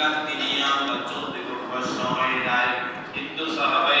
লাগতি নিয়ে আমরা চলতে করবার সময় নাই কিন্তু সাহাবাই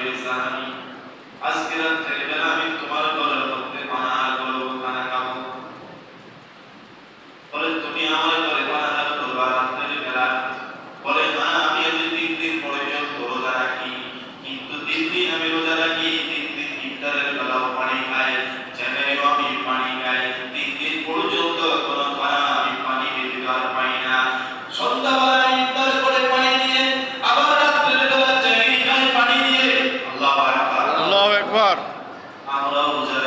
আকবর।